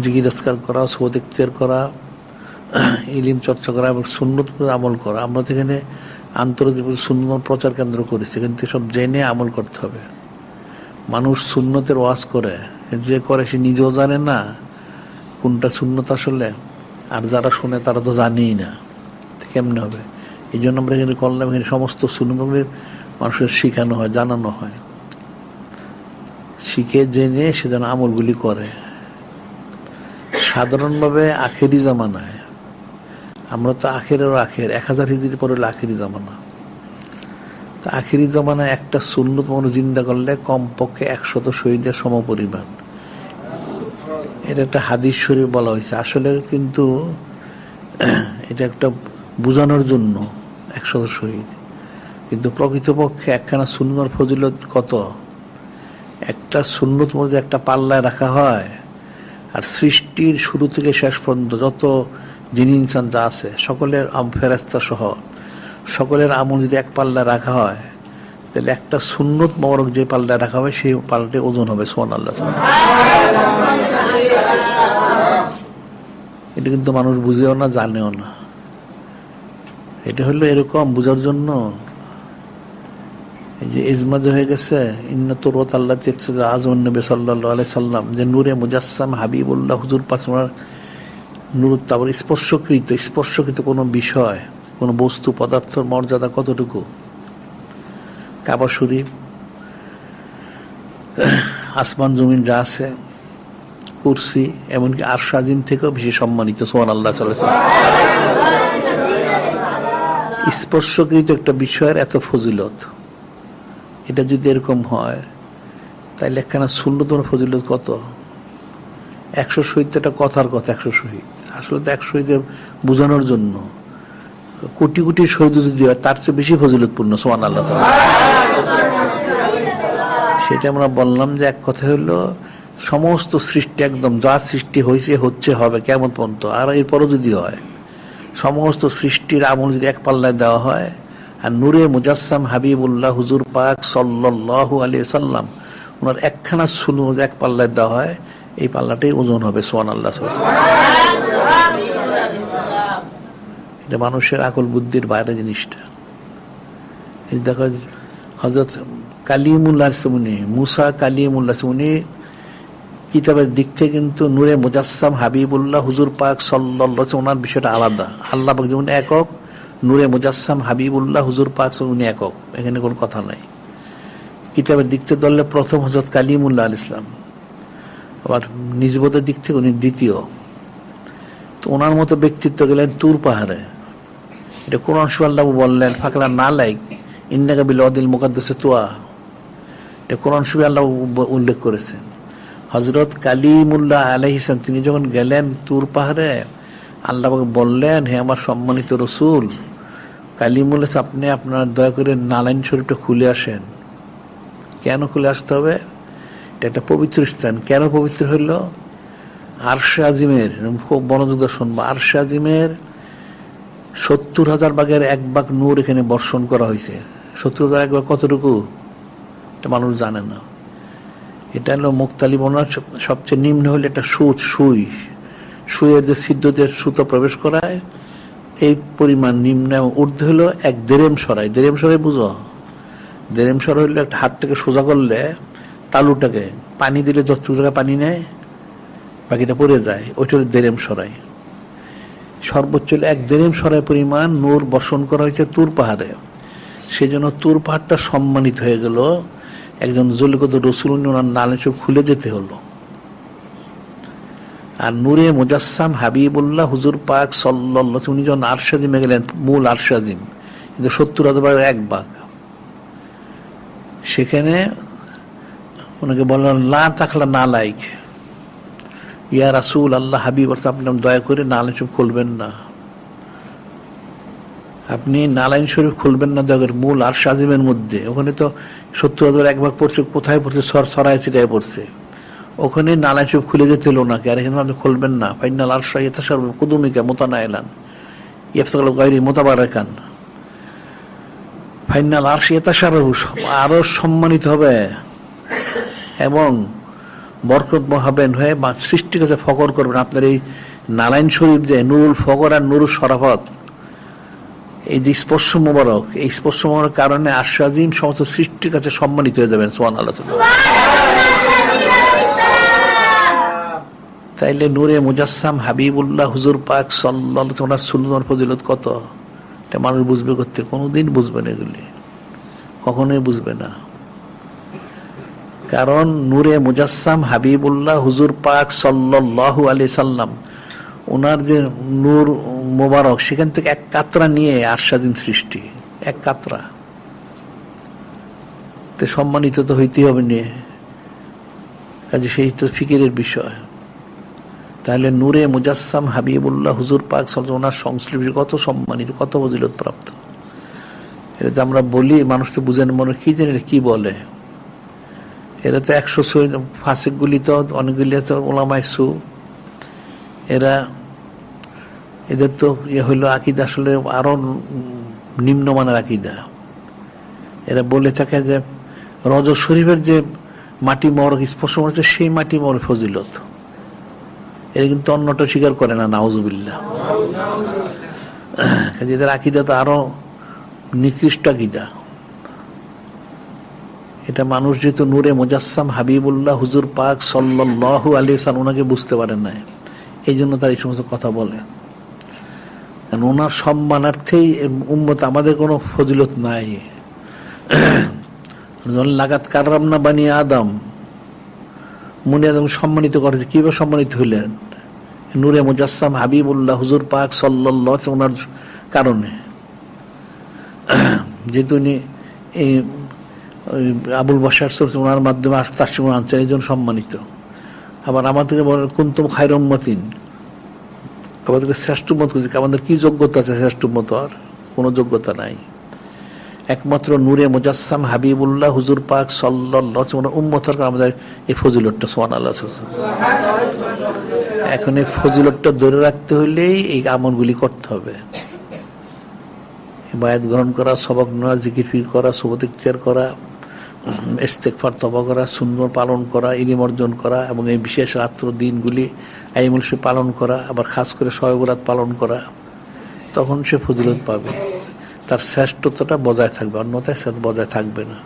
জিগিরাজকার করা সৌদ ইখতিয়ার করা, ইলিম চর্চা করা এবং সুন্নত আমল করা। আমরা তো এখানে আন্তর্জাতিক সুন্নত প্রচার কেন্দ্র করেছি। কিন্তু সব জেনে আমল করতে হবে। মানুষ সুন্নতের ওয়াজ করে। যে করে সে নিজেও জানে না কোনটা সুন্নত আসলে। আর যারা শুনে তারা তো জানেই না। কেমনে হবে? এই জন্য আমরা এখানে করলাম, এখানে সমস্ত সুন্নতগুলির মানুষের শেখানো হয়, জানানো হয়। শিখে, জেনে সে যেন আমলগুলি করে। সাধারণভাবে আখেরি জামানায়, আমরা তো আখেরের আখের, এক হাজার হিজির পরে হলো আখেরি জামানা। তো আখেরি জামানায় একটা সুন্নত মানুষ জিন্দা করলে কমপক্ষে একশত শহীদের সমপরিমাণ। এটা একটা হাদিস শরীফ বলা হয়েছে। আসলে কিন্তু এটা একটা বোঝানোর জন্য একশত শহীদ। কিন্তু প্রকৃতপক্ষে একখানা সুন্নর ফজিলত কত? একটা সুন্নত মধ্যে একটা পাল্লায় রাখা হয় আর সৃষ্টির শুরু থেকে শেষ পর্যন্ত যত যিনি ইনসান যা আছে, সকলের ফেরাস্তা সহ, সকলের আমল যদি এক পাল্লা রাখা হয়, তাহলে একটা সুন্নত মরক যে পাল্লা রাখা হবে, সেই পাল্লাটি ওজন হবে সোহান আল্লাহ এটা কিন্তু মানুষ বুঝেও না, জানেও না। এটা হলো এরকম বুঝার জন্য যে ইজমাজ হয়ে গেছে আল্লাহ নবী সাল্লাহ আলাই সাল্লাম, যে নূরে মুজাসসাম হাবিবুল্লাহ হুজুর পাশ নূর স্পর্শকৃত স্পর্শকৃত কোনো বিষয়, কোনো বস্তু, পদার্থের মর্যাদা কতটুকু? কাবা শরীফ, আসমান জমিন যা আছে, কুরসি, এমনকি আর সাজিন থেকেও বেশি সম্মানিত সোহান আল্লাহ স্পর্শকৃত একটা বিষয়ের এত ফজিলত। এটা যদি এরকম হয়, তাইলে একখানা শূন্যতম ফজিলত কত? একশো শহীদ একটা কথার কথা, একশো শহীদ। আসলে তো একশো শহীদের বোঝানোর জন্য। কোটি কোটি শহীদ যদি হয়, তার চেয়ে বেশি ফজিলতপূর্ণ সোমান আল্লাহ সেটা আমরা বললাম যে এক কথা হলো, সমস্ত সৃষ্টি একদম, যা সৃষ্টি হয়েছে, হচ্ছে, হবে, কেমন পর্যন্ত? আর এরপরও যদি হয়, সমস্ত সৃষ্টির আমল যদি এক পাল্লায় দেওয়া হয় নূরে মুজাসসাম হাবিবুল্লাহ হুজুর পাক সাল্লাহ আলী সাল্লাম ওনার একখানা শুনু এক পাল্লায় দেওয়া হয়, এই পাল্লাটাই ওজন হবে সোয়ান আল্লাহ এটা মানুষের আকল বুদ্ধির বাইরে জিনিসটা। এই দেখো হজরত কালিমুল্লাহ উনি মুসা কালিমুল্লাহ উনি কিতাবের দিক থেকে কিন্তু নূরে মুজাসসাম হাবিবুল্লাহ হুজুর পাক সাল্লাহ ওনার বিষয়টা আলাদা। আল্লাহ যেমন একক নূরে মুজাসসাম হাবিবুল্লাহ হুজুর পাক উনি একক, এখানে কোনো কথা নাই। কিতাবের দিক থেকে ধরলে প্রথম হজরত কালিমুল্লাহ আল ইসলাম আবার নিজবোধের দিক থেকে উনি দ্বিতীয়। তো ওনার মতো ব্যক্তিত্ব গেলেন তুর পাহাড়ে। এটা কোরআন সুয়াল্লাহ বললেন ফাঁকলা না লাইক, ইন্নাকা বিল অদিল মুকাদ্দাসে তোয়া। এটা কোরআন সুয়াল্লাহ উল্লেখ করেছেন। হজরত কালিমুল্লাহ আলহিসাম তিনি যখন গেলেন তুর পাহাড়ে, আল্লাহ বললেন, হে আমার সম্মানিত রসুল কালিমুল্লাহ আপনি আপনার দয়া করে নালাইন শরীফটা খুলে আসেন। কেন খুলে আসতে হবে? এটা একটা পবিত্র স্থান। কেন পবিত্র হইল? আরশে আজিমের খুব মনোযোগ শুনব, আরশে আজিমের সত্তর হাজার বাঘের এক বাঘ নূর এখানে বর্ষণ করা হয়েছে সত্তর হাজার এক বাঘ কতটুকু? এটা মানুষ জানে না। এটা হলো মুক্তালি বনার সবচেয়ে নিম্ন হলে একটা সুচ সুই। সুইয়ের যে সিদ্ধতে সুতো প্রবেশ করায় এই পরিমাণ নিম্ন এবং ঊর্ধ্ব হলো এক দেরেম সরাই। দেরেম সরাই বুঝো? দেরেম সরাই হলো একটা হাতটাকে সোজা করলে তালুটাকে পানি দিলে যতটুকু জায়গায় পানি নেয়, বাকিটা পড়ে যায়। ওইটা দেরেম সরাই। সর্বোচ্চ এক দেরেম সরাই পরিমাণ নূর বর্ষণ করা হয়েছে তুর পাহাড়ে। সেই জন্য তুর পাহাড়টা সম্মানিত হয়ে গেল। একজন জলিগত রসুল ওনার নালেশব খুলে যেতে হলো। আর নূরে মুজাসসাম হাবিবুল্লাহ হুজুর পাক সাল্লাহ উনি যখন আরশাজিমে গেলেন, মূল আরশাজিম কিন্তু সত্তর হাজার এক বাঘ সেখানে ওনাকে বললেন, লা তাকলা না লাইক। ইয়া রাসুল আল্লাহ, হাবিব আপনি দয়া করে নালাইন শরীফ খুলবেন না। আপনি নালাইন শরীফ খুলবেন না, দয়া করে মূল আর সাজিমের মধ্যে। ওখানে তো সত্তর হাজার এক ভাগ পড়ছে, কোথায় পড়ছে? সর সরাই ছিটায় পড়ছে। ওখানে নালাইন শরীফ খুলে যেতে হলো নাকি আর এখানে আপনি খুলবেন না। ফাইনাল আর শাহ ইতা কুদুমিকা মোতানা এলান ইফতাল গাইরি মোতাবারাকান। ফাইনাল আর ইতা সার আরও সম্মানিত হবে এবং বরকত মহাবেন হয়ে বা সৃষ্টির কাছে ফকর করবেন। আপনার এই নারায়ণ শরীফ যে নুরুল ফকর আর নুরুল সরাফত এই যে স্পর্শ মোবারক, এই স্পর্শ মোবারক কারণে আশ্বাজিম সমস্ত সৃষ্টির কাছে সম্মানিত হয়ে যাবেন সোহান আল্লাহ তাইলে নূরে মুজাসসাম হাবিবুল্লাহ হুজুর পাক সাল্লাহ ওনার সুন্দর ফজিলত কত? এটা মানুষ বুঝবে করতে, কোনোদিন বুঝবে না এগুলি। কখনোই বুঝবে না। কারণ নূরে মুজাসসাম হাবিবুল্লাহ হুজুর পাক সাল্লাল্লাহু আলাইহি সাল্লাম ওনার যে নূর মোবারক, সেখান থেকে এক কাতরা নিয়ে আশ্বাদিন সৃষ্টি। এক কাতরা। তে সম্মানিত তো হইতেই হবে নিয়ে। কাজে সেই তো ফিকিরের বিষয়। তাহলে নূরে মুজাসসাম হাবিবুল্লাহ হুজুর পাক ওনার সংশ্লিষ্ট কত সম্মানিত, কত ফজিলত প্রাপ্ত এটা যে আমরা বলি, মানুষ তো বুঝেন মনে কি জানি কি বলে? এরা তো একশো ফাঁসিক গুলি তো অনেকগুলি আছে ওলামাই সু। এরা, এদের তো ইয়ে হইল আকিদা আসলে আরও নিম্নমানের আকিদা। এরা বলে থাকে যে রজ শরীফের যে মাটি মরক স্পর্শ করেছে সেই মাটি মর ফজিলত। এরা কিন্তু অন্যটা স্বীকার করে না, নাউজুবিল্লাহ। এদের আকিদা তো আরও নিকৃষ্ট আকিদা। এটা মানুষ যেহেতু নূরে মুজাসসাম হাবিবুল্লাহ হুজুর পাক সাল্লাল্লাহু আলাইহি সাল্লাম ওনাকে বুঝতে পারেন নাই এই জন্য তার এই সমস্ত কথা বলে। কারণ ওনার সম্মানার্থেই উম্মত আমাদের কোনো ফজিলত নাই। লাগাত কাররাম না বানিয়ে আদম। মুনি আদম সম্মানিত করেছে। কীভাবে সম্মানিত হইলেন নূরে মুজাসসাম হাবিবুল্লাহ হুজুর পাক আলাইহি ওনার কারণে। যেহেতু উনি এই আবুল বাসার ওনার মাধ্যমে আস্তে আস্তে আনছেন এই জন্য সম্মানিত। আবার আমাদেরকে বলেন, কুন্তম খায়রম্মতিন আমাদেরকে শ্রেষ্ঠ মত আমাদের কি যোগ্যতা আছে শ্রেষ্ঠ মত আর কোনো যোগ্যতা নাই। একমাত্র নূরে মুজাসসাম হাবিবুল্লাহ হুজুর পাক সাল্লাহ উম্মতর আমাদের এই ফজিলতটা সোহান আল্লাহ এখন এই ফজিলতটা ধরে রাখতে হইলেই এই আমলগুলি করতে হবে। বায়াত গ্রহণ করা, সবক নেওয়া, জিকির ফির করা সুবতিক্তিয়ার করা ইস্তেকফার তবা করা সুন্দর পালন করা, ইলিম অর্জন করা, এবং এই বিশেষ রাত্র দিনগুলি আইমুল সে পালন করা, আবার খাস করে সয়বরাত পালন করা, তখন সে ফজিলত পাবে। তার শ্রেষ্ঠত্বটা বজায় থাকবে অন্যথায় সে বজায় থাকবে না।